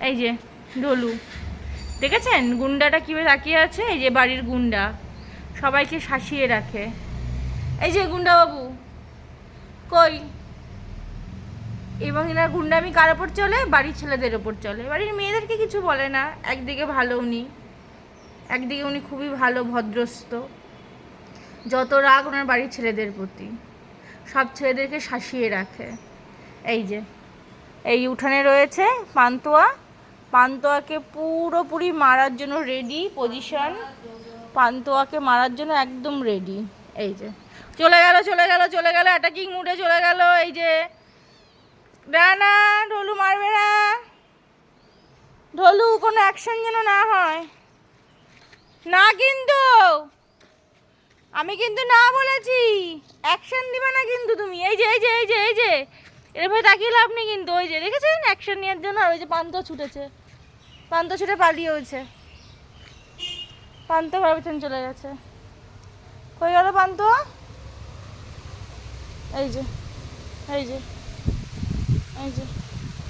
এই যে, ডলু। দেখেছেন? গুন্ডাটা কীভাবে তাকিয়ে আছে? এই যে বাড়ির গুন্ডা। সবাইকে শাসিয়ে রাখে। এই যে গুন্ডা বাবু কই? এবং এনার গুন্ডামি কার ওপর চলে? বাড়ির ছেলেদের ওপর চলে। বাড়ির মেয়েদেরকে কিছু বলে না। একদিকে ভালো উনি, একদিকে উনি খুবই ভালো ভদ্রস্ত যত রাগ ওনার বাড়ির ছেলেদের প্রতি, সব ছেলেদেরকে শাসিয়ে রাখে। এই যে, এই উঠানে রয়েছে পান্তুয়া। পান্তুয়াকে পুরোপুরি মারার জন্য রেডি পজিশন পান্তোয়াকে মারার জন্য একদম রেডি এই যে, চলে গেল চলে গেল চলে গেল অ্যাটাকিং মুডে চলে গেল, এই যে। না না ঢোলু মারবে না। ঢোলু, কোনো অ্যাকশন যেন না হয়। না কিন্তু! আমি কিন্তু না বলেছি অ্যাকশন দিবে না কিন্তু তুমি এই যে এই যে এই যে এই যে এরপরে তাকিয়ে লাভ নেই কিন্তু, ওই যে দেখেছেন? অ্যাকশন নেওয়ার জন্য আর ওই যে পান্ত ছুটেছে। পান্ত ছুটে পালিয়ে হয়েছে। পান্ত ঘর পিছন চলে গেছে। কই গেল পান্ত এই যে এই যে এই যে।